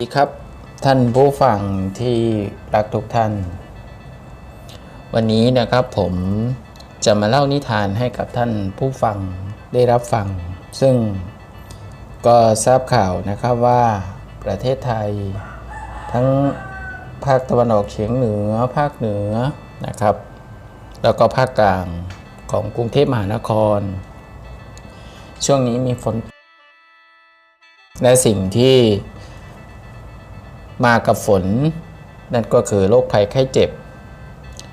สวัสดีครับท่านผู้ฟังที่รักทุกท่าน วันนี้นะครับผมจะมาเล่านิทานให้กับท่านผู้ฟังได้รับฟัง ซึ่งก็ทราบข่าวนะครับว่าประเทศไทย ทั้งภาคตะวันออกเฉียงเหนือภาคเหนือนะครับ แล้วก็ภาคกลางของกรุงเทพมหานคร ช่วงนี้มีฝนและสิ่งที่ มากับฝน นั่นก็คือโรคภัยไข้เจ็บ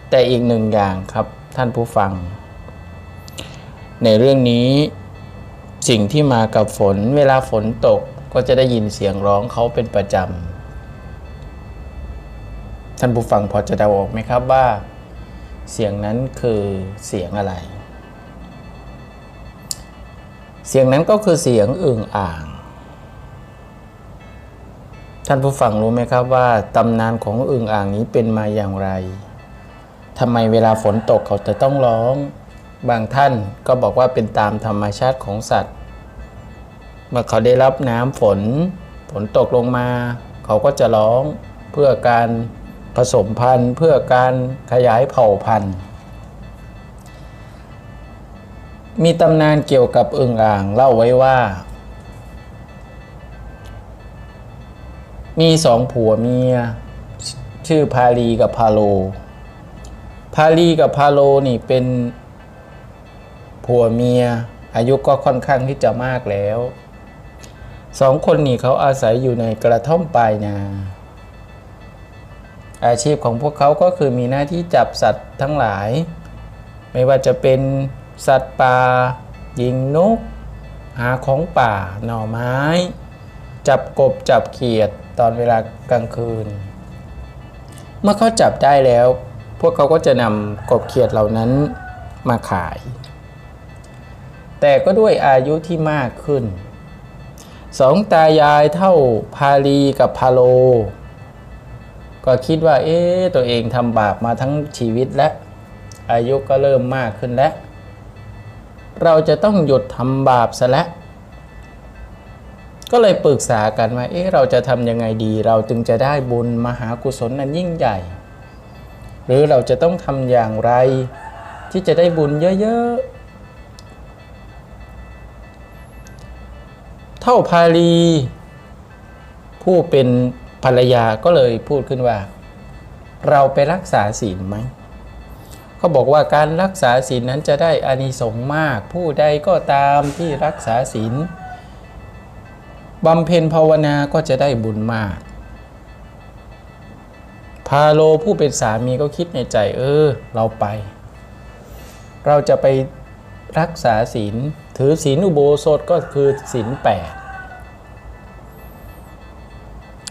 แต่อีกหนึ่งอย่างครับท่านผู้ฟัง ในเรื่องนี้สิ่งที่มากับฝนเวลาฝนตกก็จะได้ยินเสียงร้องเขาเป็นประจำท่านผู้ฟังพอจะเดาออกไหมครับว่า เสียงนั้นคือเสียงอะไร เสียงนั้นก็คือเสียงอึ่งอ่าง ท่านผู้ฟังรู้ไหมครับว่าตำนานของอึ่งอ่างนี้เป็นมาอย่างไรทำไมเวลาฝนตกเขาจะต้องร้อง บางท่านก็บอกว่าเป็นตามธรรมชาติของสัตว์ เมื่อเขาได้รับน้ำฝน ฝนตกลงมา เขาก็จะร้องเพื่อการผสมพันธุ์ เพื่อการขยายเผ่าพันธุ์ มีตำนานเกี่ยวกับอึ่งอ่างเล่าไว้ว่า มีสองผัวเมีย ชื่อพาลีกับพาโล พาลีกับพาโลนี่เป็นผัวเมีย อายุก็ค่อนข้างที่จะมากแล้วสองคนนี่เขาอาศัยอยู่ในกระท่อมปลายนา อาชีพของพวกเขาก็คือมีหน้าที่จับสัตว์ทั้งหลาย ไม่ว่าจะเป็นสัตว์ป่ายิงนก หาของป่าหน่อไม้ จับกบจับเขียด ตอนเวลากลางคืน เมื่อเขาจับได้แล้ว พวกเขาก็จะนำกบเขียดเหล่านั้นมาขาย แต่ก็ด้วยอายุที่มากขึ้น สองตายายเท่าพาลีกับพาโล ก็คิดว่า เอ๊ะตัวเองทำบาปมาทั้งชีวิตและ อายุก็เริ่มมากขึ้นแล้ว เราจะต้องหยุดทำบาปซะแล้ว ก็เลยปรึกษากันว่าเอ๊ะเราจะทำยังไงดี เราจึงจะได้บุญมหากุศลนั้นยิ่งใหญ่ หรือเราจะต้องทำอย่างไร ที่จะได้บุญเยอะๆ เท่าพาลี ผู้เป็นภรรยาก็เลยพูดขึ้นว่า เราไปรักษาศีลไหมเขาบอกว่าการรักษาศีลนั้นจะได้อานิสงส์มาก ผู้ใดก็ตามที่รักษาศีล บำเพ็ญภาวนาก็จะได้บุญมาก พาโลผู้เป็นสามีก็คิดในใจ เออ เราไป เราจะไปรักษาศีลถือศีลอุโบสถก็คือศีลแปด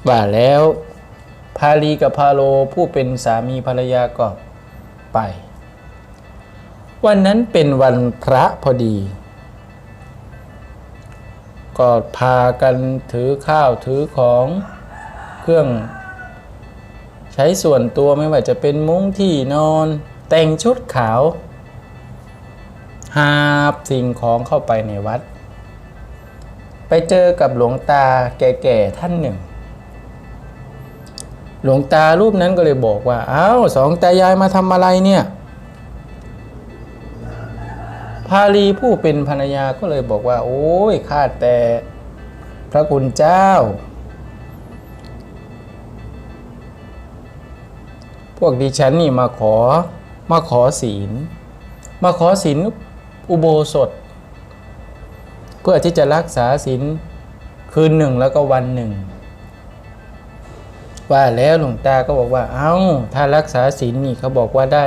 ว่าแล้วพาลีกับพาโลผู้เป็นสามีภรรยาก็ไป วันนั้นเป็นวันพระพอดี ก็พากันถือข้าวถือของเครื่อง ใช้ส่วนตัวไม่ว่าจะเป็นมุ้งที่นอน แต่งชุดขาว หาบสิ่งของเข้าไปในวัด ไปเจอกับหลวงตาแก่ๆท่านหนึ่ง หลวงตารูปนั้นก็เลยบอกว่า อ้าวสองตายายมาทำอะไรเนี่ย พาลีผู้เป็นภรรยาก็เลยบอกว่า โอ้ยข้าแต่พระคุณเจ้า พวกดิฉันนี่มาขอมาขอศีล มาขอศีลอุโบสถ เพื่อที่จะรักษาศีลคืนหนึ่งแล้วก็วันหนึ่ง ว่าแล้วหลวงตาก็บอกว่า เอา้า ถ้ารักษาศีลนี่เขาบอกว่าได้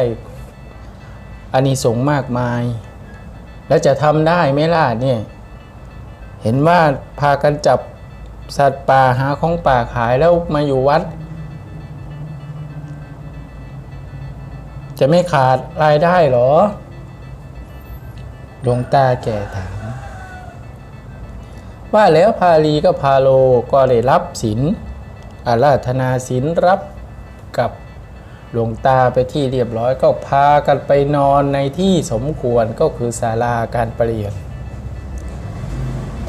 อานิสงส์มากมาย แล้วจะทำได้ไหมล่ะเนี่ยเห็นว่าพากันจับสัตว์ป่าหาของป่าขายแล้วมาอยู่วัด จะไม่ขาดรายได้หรอหลวงตาแก่ถาม ว่าแล้วพาลีก็พาโลก็ได้รับศีลอาราธนาศีลรับกับ ลวงตาไปที่เรียบร้อยก็พากันไปนอนในที่สมควรก็คือศาลาการประเรียน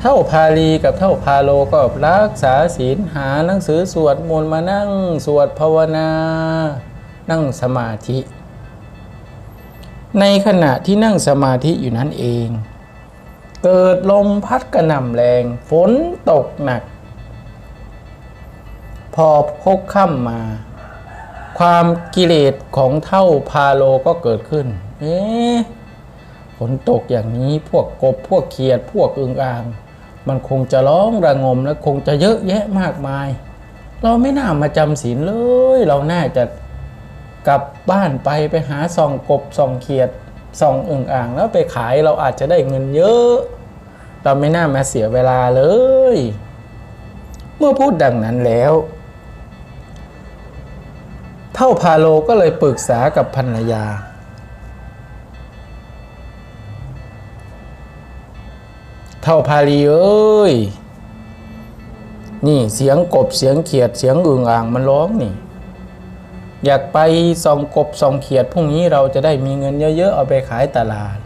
เท่าพาลีกับเท่าพาโลก็รักษาศีลหาหนังสือสวดมนต์มานั่งสวดภาวนา นั่งสมาธิ ในขณะที่นั่งสมาธิอยู่นั้นเอง เกิดลมพัดกระหน่ำแรง ฝนตกหนัก พอพกค่ำมา ความกิเลสของเท่าพาโลก็เกิดขึ้น เอ๊ะฝนตกอย่างนี้พวกกบพวกเขียด พวกอึงอ่าง มันคงจะร้องระงมและคงจะเยอะแยะมากมาย เราไม่น่ามาจำศีลเลย เราน่าจะกลับบ้านไปไปหาส่องกบส่องเขียดส่องอึ่งอ่าง แล้วไปขายเราอาจจะได้เงินเยอะ เราไม่น่ามาเสียเวลาเลย เมื่อพูดดังนั้นแล้ว เท่าพาโลก็เลยปรึกษากับภรรยา เท่าพาลีเอ้ย นี่เสียงกบเสียงเขียดเสียงอึ่งอ่างมันร้องนี่ อยากไปส่องกบส่องเขียดพรุ่งนี้เราจะได้มีเงินเยอะๆเอาไปขายตลาด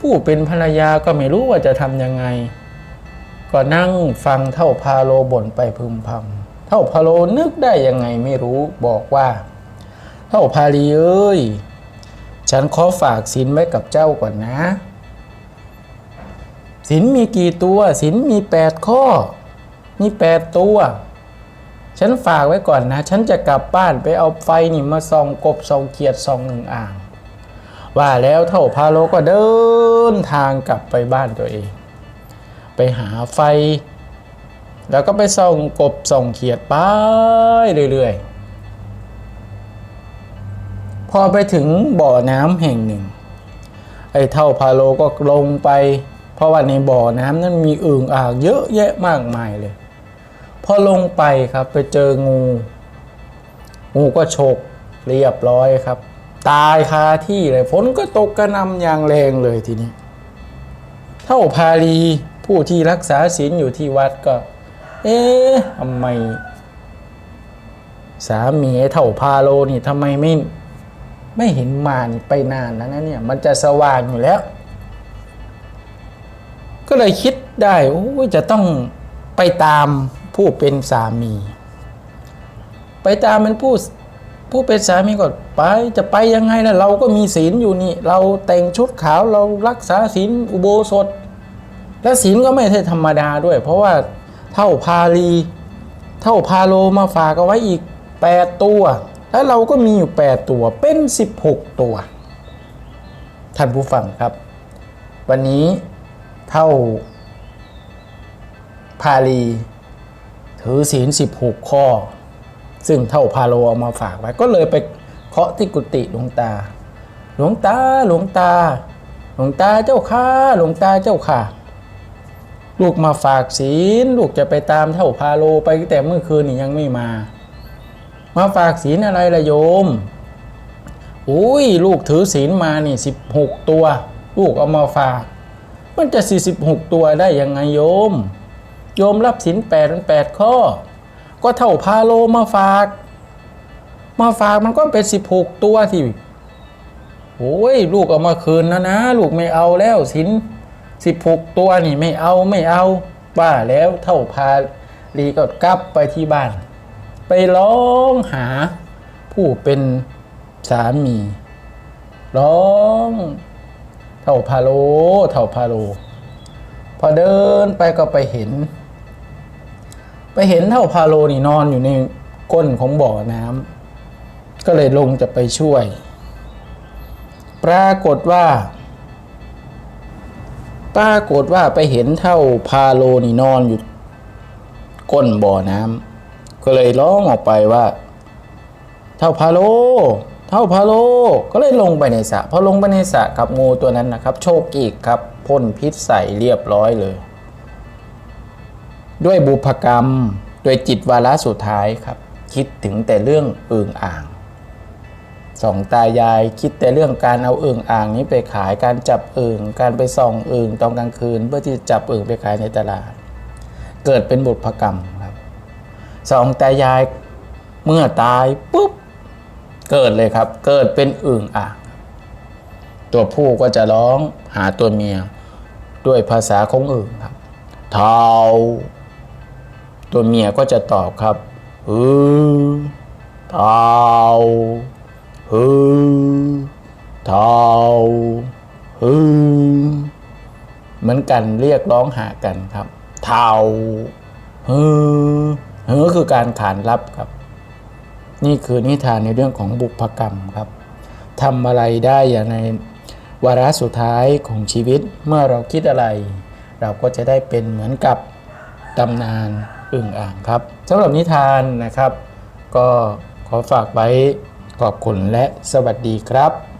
ผู้เป็นภรรยาก็ไม่รู้ว่าจะทำยังไง ก็นั่งฟังเท่าพาโลบ่นไปพึมพำ ท่าพาโลนึกได้ยังไงไม่รู้บอกว่า เท่าพาลีเอ้ย ฉันขอฝากสินไว้กับเจ้าก่อนนะ สินมีกี่ตัว สินมีแปดข้อ มีแปดตัว ฉันฝากไว้ก่อนนะ ฉันจะกลับบ้านไปเอาไฟนี่มาส่องกบส่องเขียดส่องหนึ่งอ่าง ว่าแล้วเท่าพาโลก็เดินทางกลับไปบ้านตัวเอง ไปหาไฟ แล้วก็ไปส่องกบส่องเขียดไปเรื่อยๆ พอไปถึงบ่อน้ำแห่งหนึ่ง ไอ้เท่าพาโลก็ลงไป เพราะว่าในบ่อน้ำนั้นมีอึ่งอ่างเยอะแยะมากมายเลย พอลงไปครับไปเจองู งูก็ฉกเรียบร้อยครับ ตายคาที่เลยฝนก็ตกกระหนำอย่างแรงเลยทีนี้ เท่าพาลีผู้ที่รักษาศีลอยู่ที่วัดก็ เอ๊ะทำไม สามีเท่าพาโลนี่ทำไมไม่ไม่เห็นมานี่ไปนานแล้วนะเนี่ย มันจะสว่างอยู่แล้ว ก็เลยคิดได้โอ้ยจะต้องไปตามผู้เป็นสามี ไปตามเป็นผู้ผู้เป็นสามีก็ไปจะไปยังไงล่ะเราก็มีศีลอยู่นี่ เราแต่งชุดขาวเรารักษาศีลอุโบสถ และศีลก็ไม่ใช่ธรรมดาด้วย เพราะว่า เท่าพาลีเท่าพาโลมาฝากเอาไว้อีก 8 ตัว แล้วเราก็มีอยู่ 8 ตัวเป็น 16 ตัว ท่านผู้ฟังครับ วันนี้เท่าพาลีถือศีล 16 ข้อ ซึ่งเท่าพาโลเอามาฝากไว้ ก็เลยไปเคาะที่กุฏิหลวงตา หลวงตาหลวงตา หลวงตาเจ้าข้าหลวงตาเจ้าค่ะ ลูกมาฝากศีล ลูกจะไปตามเท่าพาโลไปแต่เมื่อคืนนี่ยังไม่มา มาฝากศีลอะไรละโยมอุ้ยลูกถือศีลมานี่สิบหกตัว ลูกเอามาฝาก มันจะสี่สิบหกตัวได้ยังไงโยม โยมรับศีลแปดมันแปดข้อ ก็เท่าพาโลมาฝาก มาฝากมันก็เป็นสิบหกตัวที่โอ้ยลูกเอามาคืนนะนะ ลูกไม่เอาแล้วศีล สิบหกตัวนี่ไม่เอาไม่เอาว่าแล้วเท่าพาลีก็กลับไปที่บ้าน ไปร้องหาผู้เป็นสามี ร้องเท่าพาโลเท่าพาโล พอเดินไปก็ไปเห็น ไปเห็นเท่าพาโลนี่นอนอยู่ในก้นของบ่อน้ำก็เลยลงจะไปช่วย ปรากฏว่า ปรากฏว่าไปเห็นเท่าพาโลนี่นอนอยู่ก้นบ่อน้ำก็เลยร้องออกไปว่า เท่าพาโล เท่าพาโล ก็เลยลงไปในสระพอลงไปในสระกับงูตัวนั้นนะครับ โชคอีกครับพ่นพิษใส่เรียบร้อยเลย ด้วยบุพกรรมด้วยจิตวาระสุดท้ายครับ คิดถึงแต่เรื่องอึ่งอ่าง สองตายายคิดแต่เรื่องการเอาเอึ่งอ่างนี้ไปขายการจับเอึ่งการไปส่องเอึ่งตอนกลางคืน เพื่อที่จะจับเอึ่งไปขายในตลาด เกิดเป็นบุพกรรมครับสองตายายเมื่อตายปุ๊บเกิดเลยครับ เกิดเป็นอึ่งอ่างตัวผู้ก็จะร้องหาตัวเมีย ด้วยภาษาของอึ่งครับเท้าตัวเมียก็จะตอบครับฮือเท้า ฮือเท้าฮือเหมือนกันเรียกร้องหากันครับ เทาฮือฮือคือการขานรับครับ นี่คือนิทานในเรื่องของบุพกรรมครับทำอะไรได้อย่างในวาระสุดท้ายของชีวิตเมื่อเราคิดอะไร เราก็จะได้เป็นเหมือนกับตำนานอึ่งอ่างครับสำหรับนิทานนะครับ ก็ขอฝากไว้ ขอบคุณและสวัสดีครับ